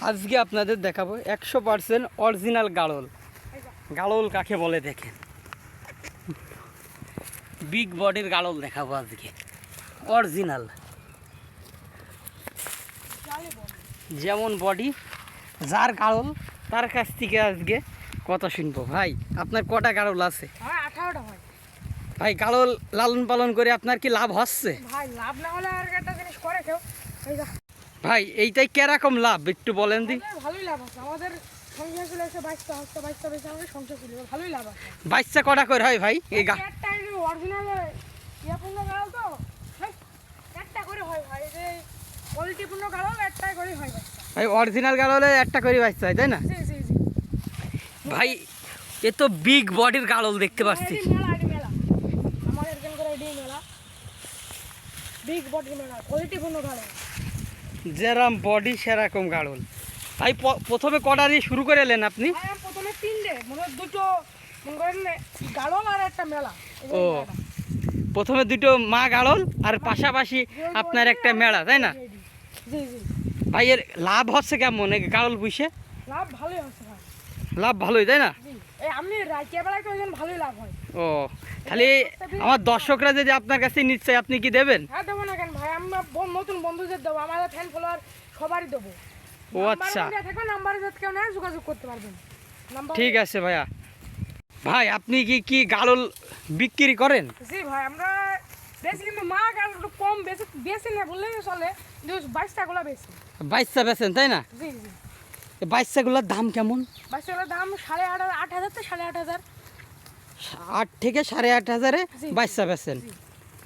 আজকে আপনাদের দেখাবো একশো পার্সেন্ট অরিজিনাল গাড়ল। গাড়ল কাকে বলে দেখেন? বিগ বডির গাড়ল দেখাবো আজকে। অরিজিনাল। যেমন বডি যার গাড়ল তার কাছ থেকে আজকে কথা শুনব? ভাই আপনার কটা গাড়ল আছে? হ্যাঁ। ভাই গাড়ল লালন পালন করে আপনার কি লাভ হচ্ছে? ভাই লাভ না হলে আর একটা জিনিস করে কেউ। এই যা। ভাই এইটাই কেরকম লাভ? একটু বলেন দি। ভালোই লাভ আছে। আমাদের বাইশটা কটা করে হয় ভাই এই গা অরিজিনাল একটা করে হয় ভাই। হয় বাচ্চা অরিজিনাল গাড়লে একটা করে বাচ্চা হয় তাই না? জি জি জি। ভাই এ তো বিগ বডির গাড়ল দেখতে পাচ্ছি। মেলা এডি মেলা। আমাদের এখান করে যেরম বডি সেরকম গাড়ল ভাই প্রথমে কটা দিয়ে শুরু করে এলেন আপনি? আমি প্রথমে তিনটে। মানে দুটো গাড়ল আর একটা মেলা। ও। প্রথমে দুটো মা গাড়ল আর পাশাপাশি আপনার একটা মেলা তাই না? ভাই এর লাভ হচ্ছে কেমন? গাড়ল পুষে লাভ ভালোই হচ্ছে ভাই। লাভ ভালোই তাই না? এই আপনি রাইতে বেলায় তো ভালোই লাভ হয়। ও তাহলে আমার দর্শকরা যদি আপনার কাছে নিশ্চয় আপনি কি দেবেন? হ্যাঁ দেবো না আমরা নতুন বন্ধুদের দেবো আমাদের ফ্যান ফলোয়ার সবারই দেবো। ও আচ্ছা। থাকবে নাম্বারে যাতে কেউ নেয় যোগাযোগ করতে পারবেন। ঠিক আছে ভাইয়া। ভাই আপনি কি কি গাড়ল বিক্রি করেন? জি ভাই আমরা বেশি কিন্তু মা গাল একটু কম বেশি বেশি না বললেই চলে কিন্তু বাইশটাগুলো বেশি। বাচ্চা বেচেন তাই না? জি জি। এই দাম কেমন? বাইশটাগুলোর দাম সাড়ে আট আট হাজার থেকে সাড়ে আট হাজার। আট থেকে সাড়ে আট হাজারে বেচেন। জি।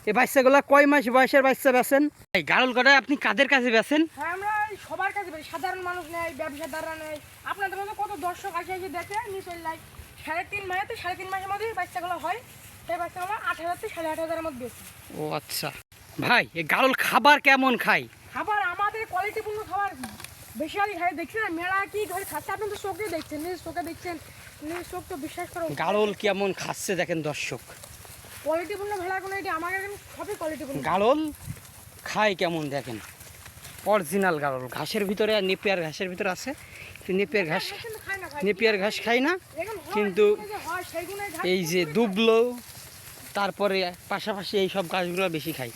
এই বাচ্চাগুলো কয় মাস বয়সের বাচ্চা বেচেন এই গাড়ল কটায় আপনি কাদের কাছে বেছেন? হ্যাঁ আমরা সবার কাছে সাধারণ মানুষ নেই ব্যবসাদাররা নেই। আপনাদের মতো কত দর্শক আসে এসে দেখে নিশ্চয়ই লাইক সাড়ে তিন মাসে তো সাড়ে তিন মাসের মধ্যে বাচ্চাগুলো হয়। সেই বাচ্চাগুলো আট হাজার থেকে সাড়ে আট হাজারের মধ্যে বেশি ও আচ্ছা। ভাই এই গাড়ল খাবার কেমন খায়? খাবার আমাদের কোয়ালিটিপূর্ণ খাবার বেশি আগে খাই দেখছেন মেলা কি ঘরে খাচ্ছে? আপনি তো চোখে দেখছেন নিজ চোখে দেখছেন। নিজ চোখ তো বিশ্বাস করো গাড়ল কেমন খাচ্ছে দেখেন দর্শক। কোয়ালিটিপূর্ণ ভেড়া কোনো এটি আমার কাছে সবই কোয়ালিটিপূর্ণ গাড়ল খায় কেমন দেখেন। অরিজিনাল গাড়ল ঘাসের ভিতরে আর নেপিয়ার ঘাসের ভিতরে আছে। নেপিয়ার ঘাস নেপিয়ার ঘাস খায় না কিন্তু যে এই যে দুবলো তারপরে পাশাপাশি এই সব গাছগুলো বেশি খাই।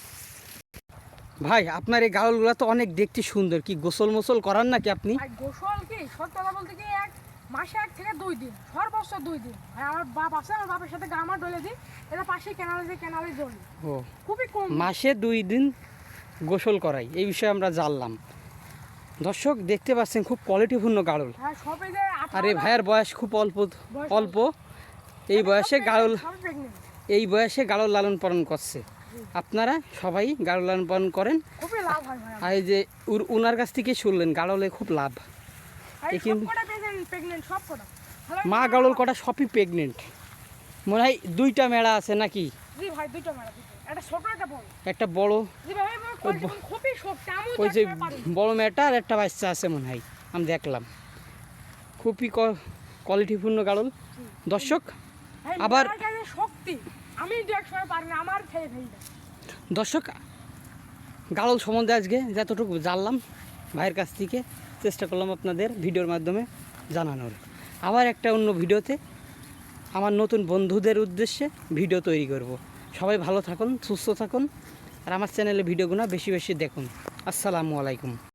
ভাই আপনার এই গাড়লগুলো তো অনেক দেখতে সুন্দর কি গোসল মোসল করান নাকি আপনি? গোসল কি? সত্য কথা বলতে কি এক মাসে এক থেকে দুই দিন সর্বোচ্চ দুই দিন। আর আমার বাপ আছে আমার বাপের সাথে গামা ডলে দিই এটা পাশে কেনালে যে কেনালে জল ও। খুবই কম। মাসে দুই দিন গোসল করাই এই বিষয়ে আমরা জানলাম। দর্শক দেখতে পাচ্ছেন খুব কোয়ালিটিপূর্ণ গাড়ল। আর এই ভাইয়ের বয়স খুব অল্প অল্প। এই বয়সে গাড়ল এই বয়সে গাড়ল লালন পালন করছে। আপনারা সবাই গাড়ল লালন পালন করেন। লাভ আর এই যে উনার কাছ থেকে শুনলেন গাড়লে খুব লাভ। প্রেগনেন্ট সব কটা। মা গাড়ল কটা সবই প্রেগনেন্ট মনে হয় দুইটা মেলা আছে নাকি? জি ভাই একটা ছোট একটা বড়। একটা বড়। জি ভাই খুবই শক্ত আমি ওই যে বড়। মেয়েটা আর একটা বাচ্চা আছে মনে হয়। আমি দেখলাম। খুবই কোয়ালিটিপূর্ণ গাড়ল। দর্শক আবার- শক্তি আমি দু এক সময় পারি না আমার খেয়ে ফেলি দর্শক গাড়ল সম্বন্ধে আজকে যতটুকু জানলাম ভাইয়ের কাছ থেকে চেষ্টা করলাম আপনাদের ভিডিওর মাধ্যমে। জানানোর। আবার একটা অন্য ভিডিওতে আমার নতুন বন্ধুদের উদ্দেশ্যে ভিডিও তৈরি করব। সবাই ভালো থাকুন, সুস্থ থাকুন, আর আমার চ্যানেলে ভিডিওগুলো বেশি বেশি দেখুন। আসসালামু আলাইকুম।